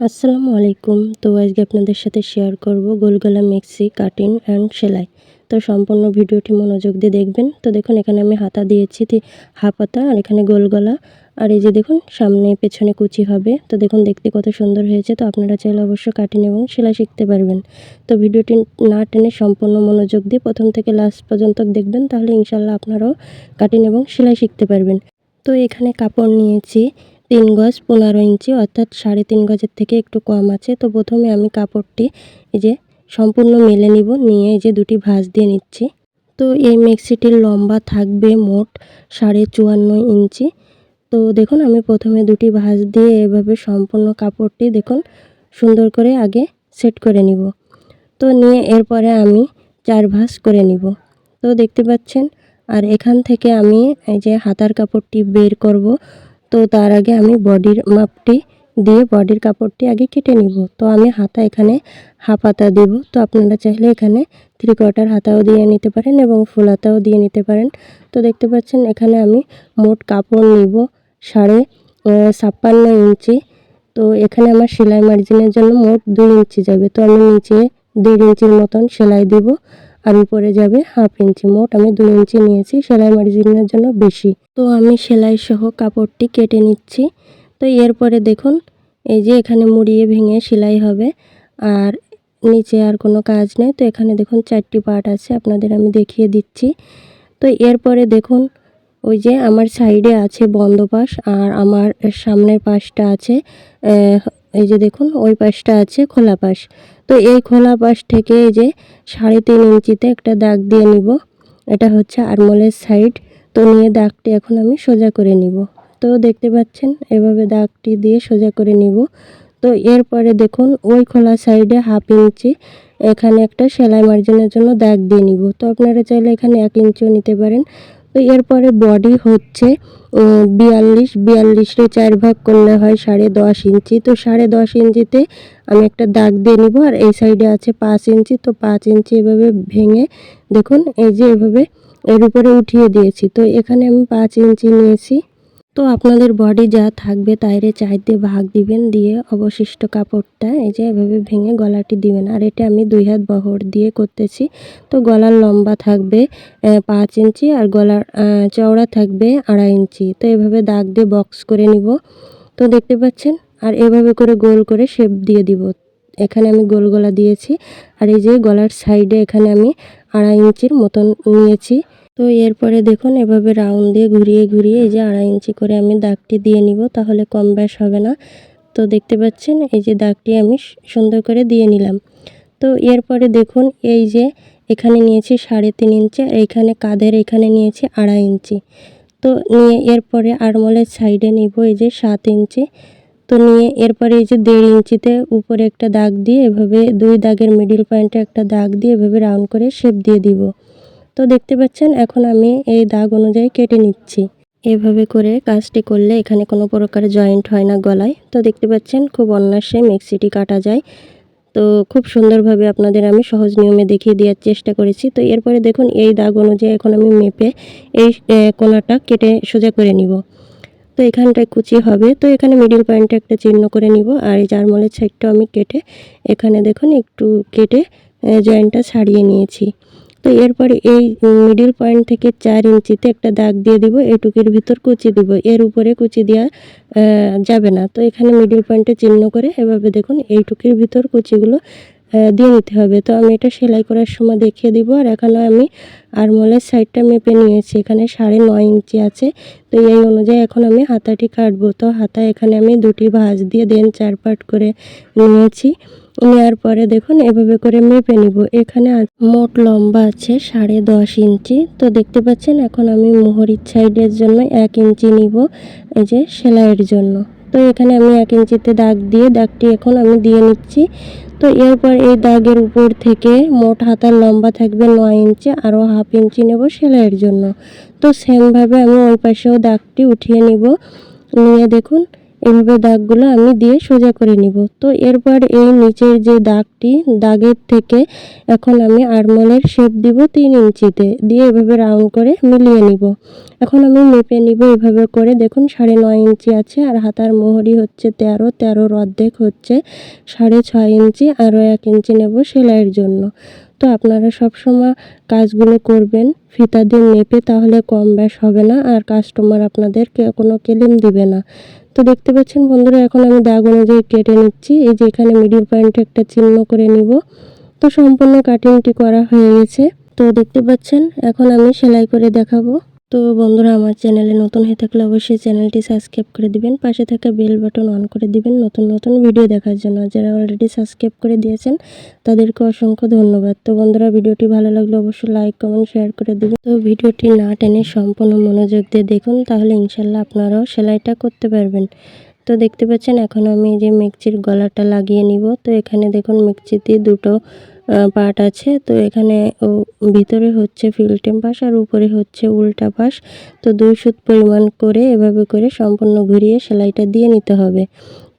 আসসালামু আলাইকুম। তো আজকে আপনাদের সাথে শেয়ার করব গোলগলা মেক্সি কাটিং অ্যান্ড সেলাই। তো সম্পূর্ণ ভিডিওটি মনোযোগ দিয়ে দেখবেন। তো দেখুন, এখানে আমি হাতা দিয়েছি হাফ হাতা আর এখানে গোলগলা। আর এই যে দেখুন, সামনে পেছনে কুচি হবে। তো দেখুন, দেখতে কত সুন্দর হয়েছে। তো আপনারা চাইলে অবশ্য কাটিং এবং সেলাই শিখতে পারবেন। তো ভিডিওটি না টেনে সম্পূর্ণ মনোযোগ দিয়ে প্রথম থেকে লাস্ট পর্যন্ত দেখবেন। তাহলে ইনশাল্লাহ আপনারাও কাটিং এবং সেলাই শিখতে পারবেন। তো এখানে কাপড় নিয়েছি। তিন গজ পনেরো ইঞ্চি, অর্থাৎ সাড়ে তিন গজের থেকে একটু কম আছে। তো প্রথমে আমি কাপড়টি এই যে সম্পূর্ণ মেলে নিব, নিয়ে এই যে দুটি ভাঁজ দিয়ে নিচ্ছি। তো এই মেক্সিটির লম্বা থাকবে মোট সাড়ে চুয়ান্ন ইঞ্চি। তো দেখুন, আমি প্রথমে দুটি ভাঁজ দিয়ে এভাবে সম্পূর্ণ কাপড়টি দেখুন, সুন্দর করে আগে সেট করে নিব। তো নিয়ে এরপরে আমি চার ভাঁজ করে নিব। তো দেখতে পাচ্ছেন, আর এখান থেকে আমি এই যে হাতার কাপড়টি বের করব। তো তার আগে আমি বডির মাপটি দিয়ে বডির কাপড়টি আগে কেটে নিব। তো আমি হাতা এখানে হাফ হাতা দেব। তো আপনারা চাইলে এখানে থ্রি কোয়ার্টার হাতাও দিয়ে নিতে পারেন এবং ফুল হাতাও দিয়ে নিতে পারেন। তো দেখতে পাচ্ছেন এখানে আমি মোট কাপড় নিব সাড়ে ছাপ্পান্ন ইঞ্চি। তো এখানে আমার সেলাই মার্জিনের জন্য মোট দুই ইঞ্চি যাবে। তো আমি নিচে দেড় ইঞ্চির মতন সেলাই দেব। আর উপরে যাবে হাফ ইঞ্চি মোট। আমি দুই ইঞ্চি নিয়েছি, সেলাই মার্জিনের জন্য বেশি। তো আমি সেলাই সহ কাপড়টি কেটে নিচ্ছি। তো এরপরে দেখুন, এই যে এখানে মুড়িয়ে ভেঙে সেলাই হবে। আর নিচে আর কোনো কাজ নেই। তো এখানে দেখুন, চারটি পার্ট আছে, আপনাদের আমি দেখিয়ে দিচ্ছি। তো এরপরে দেখুন, ওই যে আমার সাইডে আছে বন্ধ পাশ আর আমার সামনের পাশটা আছে এই যে দেখুন, ওই পাশটা আছে খোলা পাশ। তো এই খোলা পাশ থেকে এই যে সাড়ে তিন ইঞ্চিতে একটা দাগ দিয়ে নিব। এটা হচ্ছে আরমোলের সাইড। তো নিয়ে দাগটি এখন আমি সোজা করে নিব। তো দেখতে পাচ্ছেন, এভাবে দাগটি দিয়ে সোজা করে নিব। তো এরপরে দেখুন, ওই খোলা সাইডে হাফ ইঞ্চি এখানে একটা সেলাই মার্জিনের জন্য দাগ দিয়ে নিব। তো আপনারা চাইলে এখানে এক ইঞ্চিও নিতে পারেন। এরপরে বডি হচ্ছে বিয়াল্লিশ, বিয়াল্লিশে চার ভাগ করলে হয় সাড়ে দশ ইঞ্চি। তো সাড়ে দশ ইঞ্চিতে আমি একটা দাগ দিয়ে নিব, আর এই সাইডে আছে পাঁচ ইঞ্চি। তো পাঁচ ইঞ্চি এভাবে ভেঙে, দেখুন, এই যে এভাবে এর উপরে উঠিয়ে দিয়েছি। তো এখানে আমি পাঁচ ইঞ্চি নিয়েছি। তো আপনাদের বডি যা থাকবে তাইরে চাইতে ভাগ দিবেন, দিয়ে অবশিষ্ট কাপড়টা এই যে এভাবে ভেঙে গলাটি দিবেন। আর এটা আমি দুই হাত বহর দিয়ে করতেছি। তো গলার লম্বা থাকবে পাঁচ ইঞ্চি আর গলার চওড়া থাকবে আড়াই ইঞ্চি। তো এভাবে দাগ দিয়ে বক্স করে নিব। তো দেখতে পাচ্ছেন? আর এভাবে করে গোল করে শেপ দিয়ে দিব। এখানে আমি গোল গলা দিয়েছি। আর এই যে গলার সাইডে এখানে আমি আড়াই ইঞ্চির মতন নিয়েছি। তো এরপরে দেখুন, এভাবে রাউন্ড দিয়ে ঘুরিয়ে ঘুরিয়ে এই যে আড়াই ইঞ্চি করে আমি দাগটি দিয়ে নিব, তাহলে কম ব্যাস হবে না। তো দেখতে পাচ্ছেন, এই যে দাগটি আমি সুন্দর করে দিয়ে নিলাম। তো এরপরে দেখুন, এই যে এখানে নিয়েছি সাড়ে তিন ইঞ্চি, আর এখানে কাঁধের এখানে নিয়েছি আড়াই ইঞ্চি। তো নিয়ে এরপরে আরমোলের সাইডে নিব এই যে সাত ইঞ্চি। তো নিয়ে এরপরে এই যে দেড় ইঞ্চিতে উপরে একটা দাগ দিয়ে এভাবে দুই দাগের মিডিল পয়েন্টে একটা দাগ দিয়ে এভাবে রাউন্ড করে শেপ দিয়ে দিব। তো দেখতে পাচ্ছেন, এখন আমি এই দাগ অনুযায়ী কেটে নিচ্ছি। এভাবে করে কাজটি করলে এখানে কোনো প্রকার জয়েন্ট হয় না গলায়। তো দেখতে পাচ্ছেন, খুব অনায়াসে মেক্সিটি কাটা যায়। তো খুব সুন্দরভাবে আপনাদের আমি সহজ নিয়মে দেখিয়ে দেওয়ার চেষ্টা করেছি। তো এরপরে দেখুন, এই দাগ অনুযায়ী এখন আমি মেপে এই কোণাটা কেটে সোজা করে নিব। তো এখানটায় কুচি হবে। তো এখানে মিডিল পয়েন্টটা একটা চিহ্ন করে নিব। আর এই জারমলের সাইডটাও আমি কেটে এখানে দেখুন, একটু কেটে জয়েন্টটা ছাড়িয়ে নিয়েছি। তো এরপরে এই মিডিল পয়েন্ট থেকে চার ইঞ্চিতে একটা দাগ দিয়ে দিব, এটুকির ভিতর কুচি দিব, এর উপরে কুচি দেওয়া যাবে না। তো এখানে মিডিল পয়েন্টে চিহ্ন করে এভাবে দেখুন, এইটুকির ভিতর কুচিগুলো দিয়ে নিতে হবে। তো আমি এটা সেলাই করার সময় দেখিয়ে দিব। আর এখানে আমি আরমোলের সাইডটা মেপে নিয়েছি। এখানে সাড়ে নয় ইঞ্চি আছে। তো এই অনুযায়ী এখন আমি হাতাটি কাটবো। তো হাতা এখানে আমি দুটি ভাঁজ দিয়ে দেন চার পাট করে নিয়েছি। নেওয়ার পরে দেখুন, এভাবে করে মেপে নিব। এখানে মোট লম্বা আছে সাড়ে দশ ইঞ্চি। তো দেখতে পাচ্ছেন, এখন আমি মোহরির সাইডের জন্য এক ইঞ্চি নিব। এই যে সেলাইয়ের জন্য। তো এখানে আমি এক ইঞ্চিতে দাগ দিয়ে দাগটি এখন আমি দিয়ে নিচ্ছি। তো এরপর এই দাগের উপর থেকে মোট হাতার লম্বা থাকবে নয় ইঞ্চি আরও হাফ ইঞ্চি নেব সেলাইয়ের জন্য। তো সেমভাবে আমি ওই পাশেও দাগটি উঠিয়ে নিব। নিয়ে দেখুন এভাবে দাগগুলো আমি দিয়ে সোজা করে নিব। তো এরপর এই নিচের যে দাগটি, দাগের থেকে এখন আমি আরমলের শেপ দিব তিন ইঞ্চিতে। দিয়ে এভাবে রাউন্ড করে মিলিয়ে নিব। এখন আমি মেপে নিব এভাবে করে। দেখুন, সাড়ে নয় ইঞ্চি আছে আর হাতার মোহরি হচ্ছে তেরো। তেরোর অর্ধেক হচ্ছে সাড়ে ছয় ইঞ্চি। আরও এক ইঞ্চি নেব সেলাইয়ের জন্য। তো আপনারা সব সময় কাজগুলো করবেন, ফিতা দিয়ে মেপে তাহলে কম ব্যাস হবে না আর কাস্টমার আপনাদের কোনো কেলেম দিবে না। তো দেখতে পাচ্ছেন বন্ধুরা, এখন আমি দাগ অনুযায়ী কেটে নিচ্ছি। এই যে এখানে মিডিল পয়েন্ট একটা চিহ্ন করে নিব। তো সম্পূর্ণ কাটিংটি করা হয়ে গেছে। তো দেখতে পাচ্ছেন, এখন আমি সেলাই করে দেখাবো। তো বন্ধুরা, আমার চ্যানেলে নতুন হয়ে থাকলে অবশ্যই চ্যানেলটি সাবস্ক্রাইব করে দিবেন, পাশে থাকা বেল বাটন অন করে দিবেন নতুন নতুন ভিডিও দেখার জন্য। যারা অলরেডি সাবস্ক্রাইব করে দিয়েছেন, তাদেরকে অসংখ্য ধন্যবাদ। তো বন্ধুরা, ভিডিওটি ভালো লাগলে অবশ্যই লাইক কমেন্ট শেয়ার করে দিবেন। তো ভিডিওটি না টেনে সম্পূর্ণ মনোযোগ দিয়ে দেখুন, তাহলে ইনশাল্লাহ আপনারাও সেলাইটা করতে পারবেন। তো দেখতে পাচ্ছেন, এখন আমি যে মিক্সির গলাটা লাগিয়ে নিব, তো এখানে দেখুন মিক্সিতে দুটো পার্ট আছে। তো এখানে ও ভিতরে হচ্ছে ফিল্টেম পাশ আর উপরে হচ্ছে উল্টা পাশ তো দুই সুত পরিমাণ করে এভাবে করে সম্পূর্ণ ঘুরিয়ে সেলাইটা দিয়ে নিতে হবে।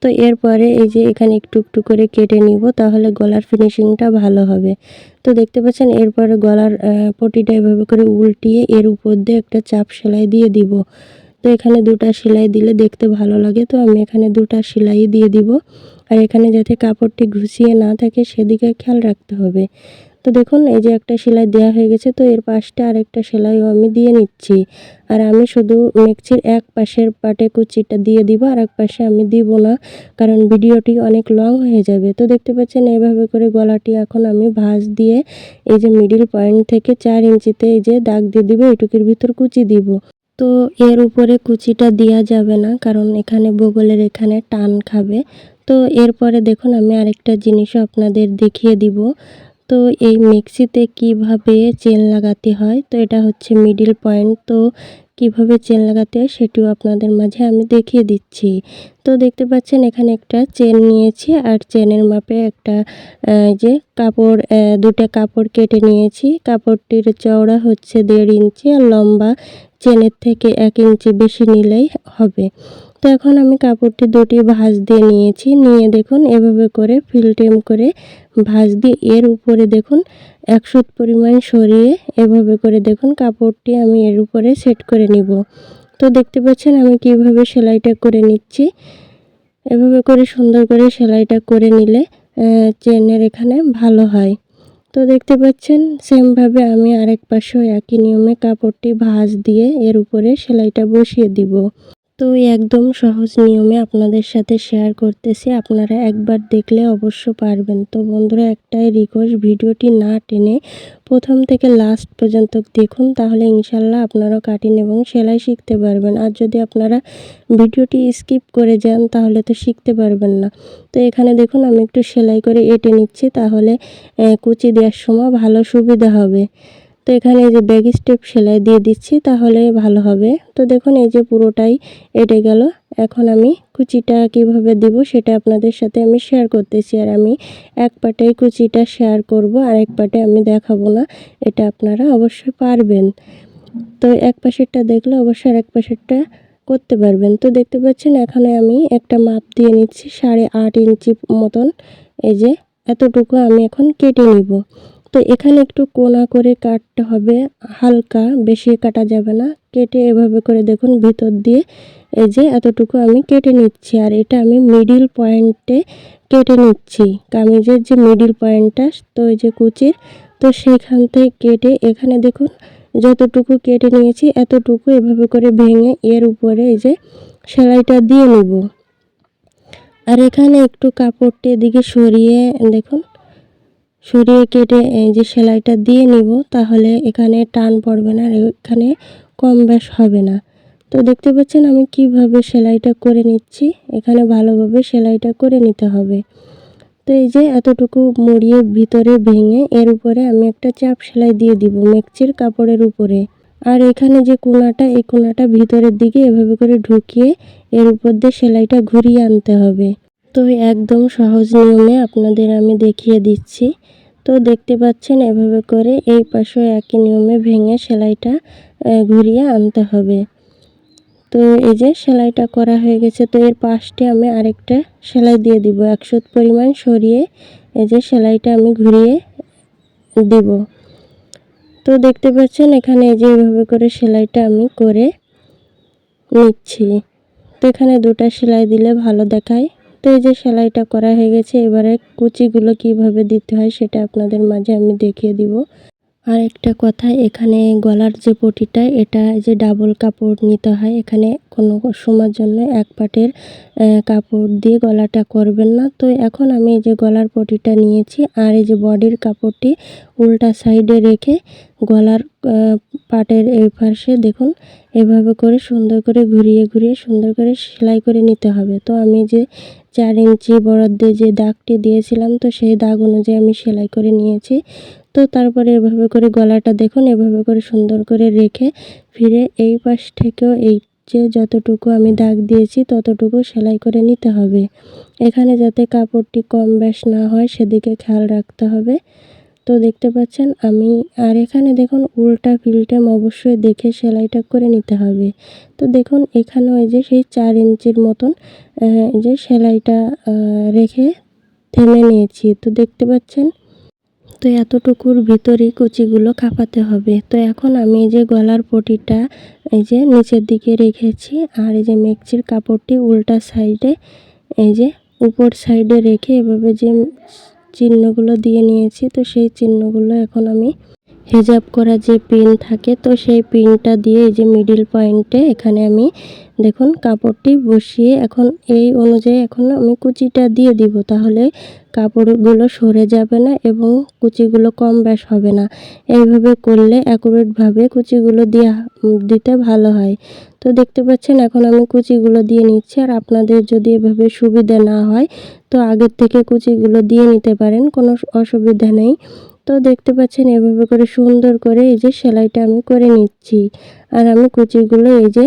তো এরপরে এই যে এখানে একটু একটু করে কেটে নিব তাহলে গলার ফিনিশিংটা ভালো হবে। তো দেখতে পাচ্ছেন এরপরে গলার পটিটা এভাবে করে উল্টিয়ে এর উপর দিয়ে একটা চাপ সেলাই দিয়ে দিব। এখানে দুটা সেলাই দিলে দেখতে ভালো লাগে। তো আমি এখানে দুটা সেলাই দিয়ে দিব। আর এখানে যাতে কাপড়টি ঘুষিয়ে না থাকে, সেদিকে খেয়াল রাখতে হবে। তো দেখুন, এই যে একটা সেলাই দেওয়া হয়ে গেছে। তো এর পাশটা আরেকটা সেলাইও আমি দিয়ে নিচ্ছি। আর আমি শুধু মেক্সির এক পাশের পাটে কুচিটা দিয়ে দিব, আর এক পাশে আমি দিব না, কারণ ভিডিওটি অনেক লং হয়ে যাবে। তো দেখতে পাচ্ছেন, এইভাবে করে গলাটি এখন আমি ভাঁজ দিয়ে, এই যে মিডিল পয়েন্ট থেকে চার ইঞ্চিতে এই যে দাগ দিয়ে দিব, এটুকুর ভিতর কুচি দিব। তো এর উপরে কুচিটা দেওয়া যাবে না, কারণ এখানে বগলের এখানে টান খাবে। তো এরপরে দেখুন, আমি আরেকটা জিনিসও আপনাদের দেখিয়ে দিব। তো এই মিক্সিতে কীভাবে চেন লাগাতে হয়, তো এটা হচ্ছে মিডিল পয়েন্ট। তো কীভাবে চেন লাগাতে হয় সেটিও আপনাদের মাঝে আমি দেখিয়ে দিচ্ছি। তো দেখতে পাচ্ছেন, এখানে একটা চেন নিয়েছি, আর চেনের মাপে একটা যে কাপড় দুটা কাপড় কেটে নিয়েছি। কাপড়টির চওড়া হচ্ছে দেড় ইঞ্চি, আর লম্বা চেনের থেকে এক ইঞ্চি বেশি নিলেই হবে। তো এখন আমি কাপড়টি দুটি ভাঁজ দিয়ে নিয়েছি। নিয়ে দেখুন, এভাবে করে ফিল্টেম করে ভাঁজ দিয়ে এর উপরে দেখুন একশো পরিমাণ সরিয়ে এভাবে করে দেখুন কাপড়টি আমি এর উপরে সেট করে নিব। তো দেখতে পাচ্ছেন আমি কীভাবে সেলাইটা করে নিচ্ছি। এভাবে করে সুন্দর করে সেলাইটা করে নিলে চেনের এখানে ভালো হয়। তো দেখতে পাচ্ছেন, সেমভাবে আমি আরেক পাশেও একই নিয়মে কাপড়টি ভাঁজ দিয়ে এর উপরে সেলাইটা বসিয়ে দিব। তো একদম সহজ নিয়মে আপনাদের সাথে শেয়ার করতেছি। আপনারা একবার দেখলে অবশ্য পারবেন। তো বন্ধুরা, একটাই রিকোয়েস্ট ভিডিওটি না টেনে প্রথম থেকে লাস্ট পর্যন্ত দেখুন, তাহলে ইনশাল্লাহ আপনারাও কাটিং এবং সেলাই শিখতে পারবেন। আর যদি আপনারা ভিডিওটি স্কিপ করে যান, তাহলে তো শিখতে পারবেন না। তো এখানে দেখুন, আমি একটু সেলাই করে এঁটে নিচ্ছি, তাহলে কুচি দেওয়ার সময় ভালো সুবিধা হবে। তো এখানে এই যে ব্যাগ স্টেপ সেলাই দিয়ে দিচ্ছি, তাহলে ভালো হবে। তো দেখুন, এই যে পুরোটাই এটে গেল। এখন আমি কুচিটা কীভাবে দিব সেটা আপনাদের সাথে আমি শেয়ার করতেছি। আর আমি এক পাটেই কুচিটা শেয়ার করব, আর এক পাটে আমি দেখাবো না। এটা আপনারা অবশ্যই পারবেন। তো এক পাশেরটা দেখলে অবশ্যই আর এক পাশেরটা করতে পারবেন। তো দেখতে পাচ্ছেন, এখানে আমি একটা মাপ দিয়ে নিচ্ছি, সাড়ে আট ইঞ্চি মতন। এই যে এতটুকু আমি এখন কেটে নিব। তো এখানে একটু কোনা করে কাটতে হবে, হালকা, বেশি কাটা যাবে না। কেটে এভাবে করে দেখুন ভিতর দিয়ে, এই যে এতটুকু আমি কেটে নিচ্ছি। আর এটা আমি মিডিল পয়েন্টে কেটে নিচ্ছি। কামিজের যে মিডিল পয়েন্টটা তো এই যে কুচির, তো সেখান থেকে কেটে এখানে দেখুন যতটুকু কেটে নিয়েছি, এতটুকু এভাবে করে ভেঙে এর উপরে এই যে সেলাইটা দিয়ে নেব। আর এখানে একটু কাপড়টি এদিকে সরিয়ে দেখুন সরিয়ে কেটে এই যে সেলাইটা দিয়ে নিব, তাহলে এখানে টান পড়বে না আর এখানে কম বেশ হবে না। তো দেখতে পাচ্ছেন আমি কীভাবে সেলাইটা করে নিচ্ছি, এখানে ভালোভাবে সেলাইটা করে নিতে হবে। তো এই যে এতটুকু মুড়িয়ে ভিতরে ভেঙে এর উপরে আমি একটা চাপ সেলাই দিয়ে দিব মেকচির কাপড়ের উপরে। আর এখানে যে কোনাটা, এই কোনাটা ভিতরের দিকে এভাবে করে ঢুকিয়ে এর উপর দিয়ে সেলাইটা ঘুরিয়ে আনতে হবে। তো একদম সহজ নিয়মে আপনাদের আমি দেখিয়ে দিচ্ছি। তো দেখতে পাচ্ছেন এভাবে করে এই পাশেও একই নিয়মে ভেঙে সেলাইটা ঘুরিয়ে আনতে হবে। তো এই যে সেলাইটা করা হয়ে গেছে, তো এর পাশে আমি আরেকটা সেলাই দিয়ে দিব। একশো পরিমাণ সরিয়ে এই যে সেলাইটা আমি ঘুরিয়ে দিব। তো দেখতে পাচ্ছেন এখানে এই যে এইভাবে করে সেলাইটা আমি করে নিচ্ছি। তো এখানে দুটা সেলাই দিলে ভালো দেখায়। তো এই যে সেলাইটা করা হয়ে গেছে, এবারে কুচিগুলো কীভাবে দিতে হয় সেটা আপনাদের মাঝে আমি দেখিয়ে দিব। আর একটা কথা, এখানে গলার যে পটিটা, এটা যে ডাবল কাপড় নিতে হয়, এখানে কোনো সময়ের জন্য এক পাটের কাপড় দিয়ে গলাটা করবেন না। তো এখন আমি এই যে গলার পটিটা নিয়েছি, আর এই যে বডির কাপড়টি উল্টা সাইডে রেখে গলার পাটের এই পাশে দেখুন, এভাবে করে সুন্দর করে ঘুরিয়ে ঘুরিয়ে সুন্দর করে সেলাই করে নিতে হবে। তো আমি যে চার ইঞ্চি বরাদ্দে যে দাগটি দিয়েছিলাম, তো সেই দাগ অনুযায়ী আমি সেলাই করে নিয়েছি। তো তারপরে এভাবে করে গলাটা দেখুন, এভাবে করে সুন্দর করে রেখে ফিরে এই পাশ থেকেও এই যে যতটুকু আমি দাগ দিয়েছি ততটুকু সেলাই করে নিতে হবে। এখানে যাতে কাপড়টি কম বেশ না হয় সেদিকে খেয়াল রাখতে হবে। তো দেখতে পাচ্ছেন আমি, আর এখানে দেখুন উল্টা ফিল্টাম অবশ্যই দেখে সেলাইটা করে নিতে হবে। তো দেখুন এখানে ওই যে সেই চার ইঞ্চির মতন যে সেলাইটা রেখে থেমে নিয়েছি। তো দেখতে পাচ্ছেন তো এতটুকুর ভিতরেই কুচিগুলো কাঁপাতে হবে। তো এখন আমি এই যে গলার পটিটা, এই যে নিচের দিকে রেখেছি আর এই যে মেক্সির কাপড়টি উল্টা সাইডে, এই যে উপর সাইডে রেখে এভাবে যে চিহ্নগুলো দিয়ে নিয়েছি, তো সেই চিহ্নগুলো এখন আমি হেজাব করা যে পিন থাকে, তো সেই পিনটা দিয়ে এই যে মিডিল পয়েন্টে এখানে আমি দেখুন কাপড়টি বসিয়ে এখন এই অনুযায়ী এখন আমি কুচিটা দিয়ে দিব। তাহলে কাপড়গুলো সরে যাবে না এবং কুচিগুলো কম ব্যাস হবে না। এইভাবে করলে অ্যাকুরেটভাবে কুচিগুলো দিয়ে, দিতে ভালো হয়। তো দেখতে পাচ্ছেন এখন আমি কুচিগুলো দিয়ে নিচ্ছি। আর আপনাদের যদি এভাবে সুবিধা না হয়, তো আগের থেকে কুচিগুলো দিয়ে নিতে পারেন, কোনো অসুবিধা নেই। তো দেখতে পাচ্ছেন এভাবে করে সুন্দর করে এই যে সেলাইটা আমি করে নিচ্ছি। আর আমি কুচিগুলো এই যে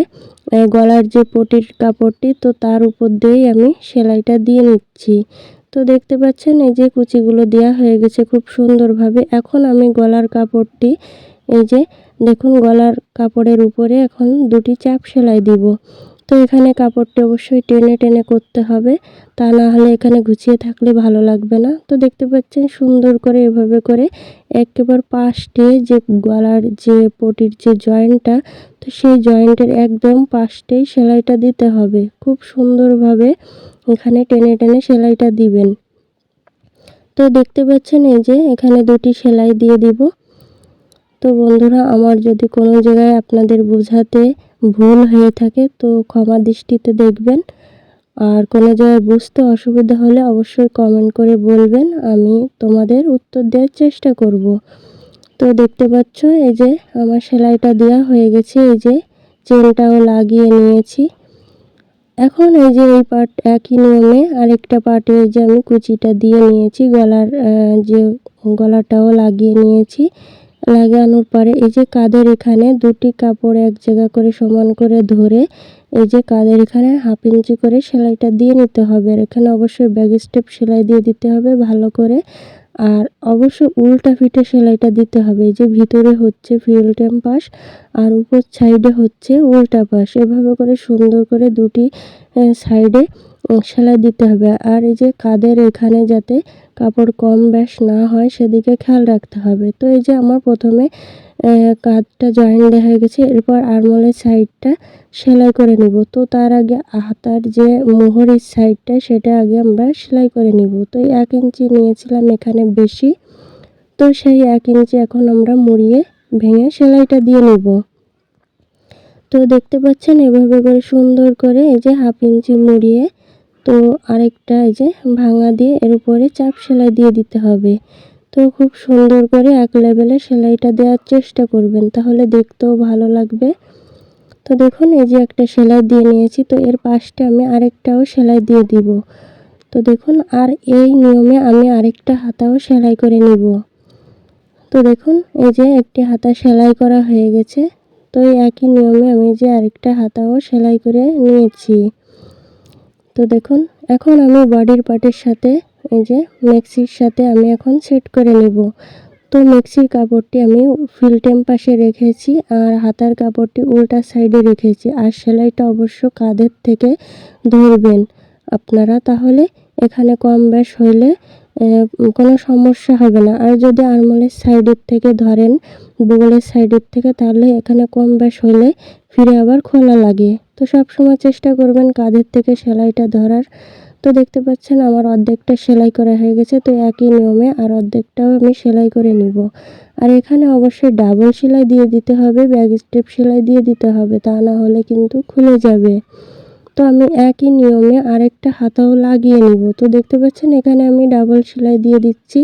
গলার যে পটির কাপড়টি, তো তার উপর দিয়েই আমি সেলাইটা দিয়ে নিচ্ছি। তো দেখতে পাচ্ছেন এই যে কুচিগুলো দেওয়া হয়ে গেছে খুব সুন্দরভাবে। এখন আমি গলার কাপড়টি, এই যে দেখুন গলার কাপড়ের উপরে এখন দুটি চাপ সেলাই দিব। তো এখানে কাপড়টি অবশ্যই টেনে টেনে করতে হবে। তা না হলে এখানে গুছিয়ে থাকলে ভালো লাগবে না। তো দেখতে পাচ্ছেন সুন্দর করে এভাবে করে একেবারে পাশটে যে গলার যে পটির যে জয়েন্টটা, তো সেই জয়েন্টের একদম পাশটেই সেলাইটা দিতে হবে। খুব সুন্দরভাবে এখানে টেনে টেনে সেলাইটা দিবেন। তো দেখতে পাচ্ছেন এই যে এখানে দুটি সেলাই দিয়ে দিব। তো বন্ধুরা, আমার যদি কোনো জায়গায় আপনাদের বোঝাতে ভুল হয়ে থাকে, তো ক্ষমা দৃষ্টিতে দেখবেন। আর কোনো জায়গায় বুঝতে অসুবিধা হলে অবশ্যই কমেন্ট করে বলবেন, আমি তোমাদের উত্তর দেওয়ার চেষ্টা করব। তো দেখতে পাচ্ছ, এই যে আমার সেলাইটা দেওয়া হয়ে গেছে, এই যে চেনটাও লাগিয়ে নিয়েছি। এখন এই যে এই পার্ট একই নিয়মে আরেকটা পার্টে যে আমি কুচিটা দিয়ে নিয়েছি, গলার যে গলাটাও লাগিয়ে নিয়েছি। লাগানোর পরে। এই যে কাদের এখানে দুটি কাপড় এক জায়গা করে সমান করে ধরে, এই যে কাদের এখানে হাফ ইঞ্চি করে সেলাইটা দিয়ে নিতে হবে। আর এখানে অবশ্যই ব্যাগ স্টেপ সেলাই দিয়ে দিতে হবে ভালো করে। আর অবশ্যই উল্টা ফিটে সেলাইটা দিতে হবে। এই যে ভিতরে হচ্ছে ফিল্টেম পাশ আর উপর সাইডে হচ্ছে উল্টা পাশ। এভাবে করে সুন্দর করে দুটি সাইডে সেলাই দিতে হবে। আর এই যে কাদের এখানে যাতে কাপড় কম ব্যাস না হয়, সেদিকে খেয়াল রাখতে হবে। তো এই যে আমার প্রথমে কাঁধটা জয়েন দেখা গেছে, এরপর আরমোলের সাইডটা সেলাই করে নিব। তো তার আগে হাতার যে মোহরের সাইডটা সেটা আগে আমরা সেলাই করে নিব। তো এই এক ইঞ্চি নিয়েছিলাম এখানে বেশি। তো সেই এক ইঞ্চি এখন আমরা মুড়িয়ে ভেঙে সেলাইটা দিয়ে নিব। তো দেখতে পাচ্ছেন, এভাবে করে সুন্দর করে এই যে হাফ ইঞ্চি মুড়িয়ে তো আরেকটা এই যে ভাঙা দিয়ে এর উপরে চাপ সেলাই দিয়ে দিতে হবে। তো খুব সুন্দর করে এক লেভেলে সেলাইটা দেওয়ার চেষ্টা করবেন, তাহলে দেখতেও ভালো লাগবে। তো দেখুন, এই যে একটা সেলাই দিয়ে নিয়েছি, তো এর পাশটা আমি আরেকটাও সেলাই দিয়ে দিব। তো দেখুন, আর এই নিয়মে আমি আরেকটা হাতাও সেলাই করে নিব। তো দেখুন, এই যে একটি হাতা সেলাই করা হয়ে গেছে, তো এই একই নিয়মে আমি যে আরেকটা হাতাও সেলাই করে নিয়েছি। তো দেখুন, এখন আমি বডির পার্টের সাথে, এই যে মেক্সির সাথে আমি এখন সেট করে নিব। তো মিক্সির কাপড়টি আমি ফিল্টেম পাশে রেখেছি আর হাতার কাপড়টি উল্টা সাইডে রেখেছি আর সেলাইটা অবশ্য কাঁধের থেকে ধরবেন আপনারা, তাহলে এখানে কম বেশ হইলে কোনো সমস্যা হবে না। আর যদি আরমোলের সাইডের থেকে ধরেন, বগলের সাইডের থেকে, তাহলে এখানে কম বেশ হলে ফিরে আবার খোলা লাগে। তো সব সময় চেষ্টা করবেন কাঁধের থেকে সেলাইটা ধরার। তো দেখতে পাচ্ছেন আমার অর্ধেকটা সেলাই করা হয়ে গেছে, তো একই নিয়মে আর অর্ধেকটাও আমি সেলাই করে নিব। আর এখানে অবশ্যই ডাবল সেলাই দিয়ে দিতে হবে, ব্যাগ স্টেপ সেলাই দিয়ে দিতে হবে, তা না হলে কিন্তু খুলে যাবে। তো আমি একই নিয়মে আরেকটা হাতাও লাগিয়ে নিব। তো দেখতে পাচ্ছেন এখানে আমি ডাবল সেলাই দিয়ে দিচ্ছি।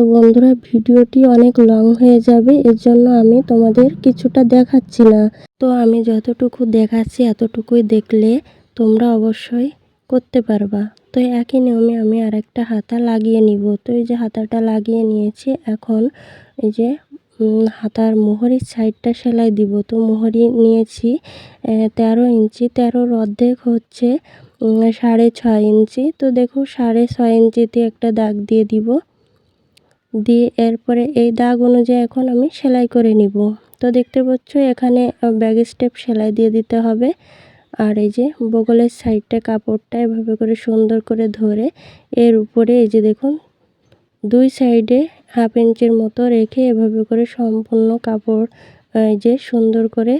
তো বন্ধুরা, ভিডিওটি অনেক লং হয়ে যাবে এর জন্য আমি তোমাদের কিছুটা দেখাচ্ছি না। তো আমি যতটুকু দেখাচ্ছি এতটুকুই দেখলে তোমরা অবশ্যই করতে পারবা। তো একই নিয়মে আমি আরেকটা হাতা লাগিয়ে নিব। তো এই যে হাতাটা লাগিয়ে নিয়েছি, এখন এই যে হাতার মোহরির সাইডটা সেলাই দিব। তো মোহরি নিয়েছি তেরো ইঞ্চি তেরোর অর্ধেক হচ্ছে সাড়ে ছয় ইঞ্চি। তো দেখো, সাড়ে ছয় ইঞ্চিতে একটা দাগ দিয়ে দিব। দিয়ে এরপরে এই দাগ অনুযায়ী এখন আমি সেলাই করে নিব। তো দেখতে পাচ্ছ এখানে ব্যাগ স্টেপ সেলাই দিয়ে দিতে হবে। আর এই যে বগলের সাইডটা, কাপড়টা এভাবে করে সুন্দর করে ধরে এর উপরে এই যে দেখুন, দুই সাইডে হাফ ইঞ্চির মতো রেখে এভাবে করে সম্পূর্ণ কাপড় এই যে সুন্দর করে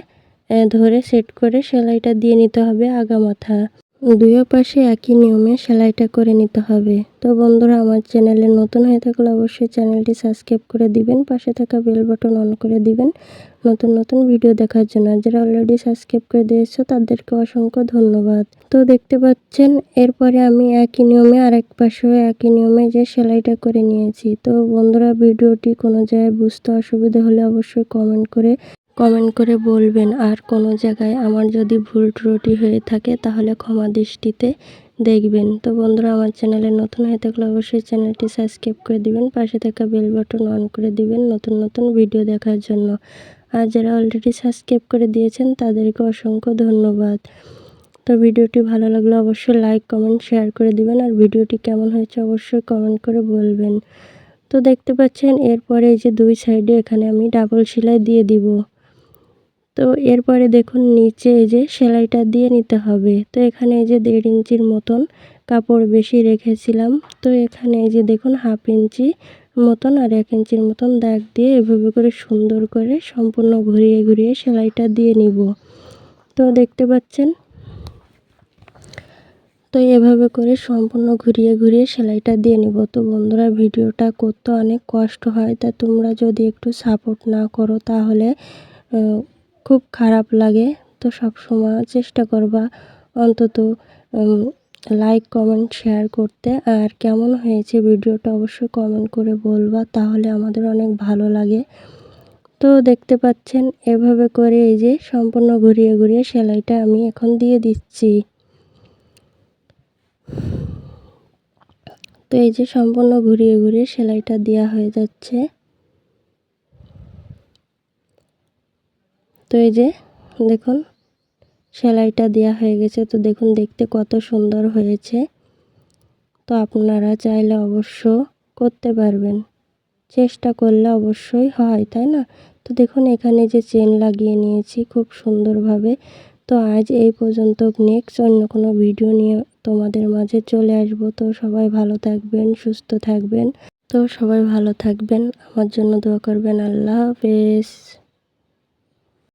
ধরে সেট করে সেলাইটা দিয়ে নিতে হবে আগা মাথা। দুইও পাশে একই নিয়মে সেলাইটা করে নিতে হবে। তো বন্ধুরা, আমার চ্যানেলে নতুন হয়ে থাকলে অবশ্যই চ্যানেলটি সাবস্ক্রাইব করে দিবেন, পাশে থাকা বেল বাটন অন করে দিবেন নতুন নতুন ভিডিও দেখার জন্য। যারা অলরেডি সাবস্ক্রাইব করে দিয়েছ, তাদেরকে অসংখ্য ধন্যবাদ। তো দেখতে পাচ্ছেন, এরপরে আমি একই নিয়মে আরেক পাশেও একই নিয়মে যে সেলাইটা করে নিয়েছি। তো বন্ধুরা, ভিডিওটি কোনো জায়গায় বুঝতে অসুবিধা হলে অবশ্যই কমেন্ট করে কমেন্ট করে বলবেন, আর কোনো জায়গায় আমার যদি ভুল ত্রুটি হয়ে থাকে তাহলে ক্ষমা দৃষ্টিতে দেখবেন। তো বন্ধুরা, আমার চ্যানেলে নতুন হয়ে থাকলে অবশ্যই চ্যানেলটি সাবস্ক্রাইব করে দিবেন, পাশে থাকা বেল বাটন অন করে দিবেন নতুন নতুন ভিডিও দেখার জন্য। আর যারা অলরেডি সাবস্ক্রাইব করে দিয়েছেন তাদেরকে অসংখ্য ধন্যবাদ। তো ভিডিওটি ভালো লাগলে অবশ্যই লাইক কমেন্ট শেয়ার করে দিবেন আর ভিডিওটি কেমন হয়েছে অবশ্যই কমেন্ট করে বলবেন। তো দেখতে পাচ্ছেন, এরপরে এই যে দুই সাইডে এখানে আমি ডাবল সেলাই দিয়ে দিব। তো এরপরে দেখুন নিচে এই যে সেলাইটা দিয়ে নিতে হবে। তো এখানে এই যে দেড় ইঞ্চির মতন কাপড় বেশি রেখেছিলাম। তো এখানে এই যে দেখুন হাফ ইঞ্চি মতন আর এক ইঞ্চির মতন দাগ দিয়ে এভাবে করে সুন্দর করে সম্পূর্ণ ঘুরিয়ে ঘুরিয়ে সেলাইটা দিয়ে নিব। তো দেখতে পাচ্ছেন? তো এভাবে করে সম্পূর্ণ ঘুরিয়ে ঘুরিয়ে সেলাইটা দিয়ে নিব। তো বন্ধুরা, ভিডিওটা করতে অনেক কষ্ট হয়। তা তোমরা যদি একটু সাপোর্ট না করো তাহলে খুব খারাপ লাগে। তো সব সময় চেষ্টা করবা অন্তত লাইক কমেন্ট শেয়ার করতে। আর কেমন হয়েছে ভিডিওটা অবশ্যই কমেন্ট করে বলবা, তাহলে আমাদের অনেক ভালো লাগে। তো দেখতে পাচ্ছেন, এভাবে করে এই যে সম্পূর্ণ ঘুরিয়ে ঘুরিয়ে সেলাইটা আমি এখন দিয়ে দিচ্ছি। তো এই যে সম্পূর্ণ ঘুরিয়ে ঘুরিয়ে সেলাইটা দেওয়া হয়ে যাচ্ছে। তো এই যে, দেখুন, সেলাইটা দেওয়া হয়ে গেছে। তো দেখুন, দেখতে কত সুন্দর হয়েছে। তো আপনারা চাইলে অবশ্য করতে পারবেন। চেষ্টা করলে অবশ্যই হয়, তাই না? তো দেখুন, এখানে যে চেন লাগিয়ে নিয়েছি খুব সুন্দরভাবে। তো আজ এই পর্যন্ত নেক্সট অন্য কোনো ভিডিও নিয়ে তোমাদের মাঝে চলে আসব। তো সবাই ভালো থাকবেন, সুস্থ থাকবেন। তো সবাই ভালো থাকবেন। আমার জন্য দোয়া করবেন। আল্লাহ হাফেজ।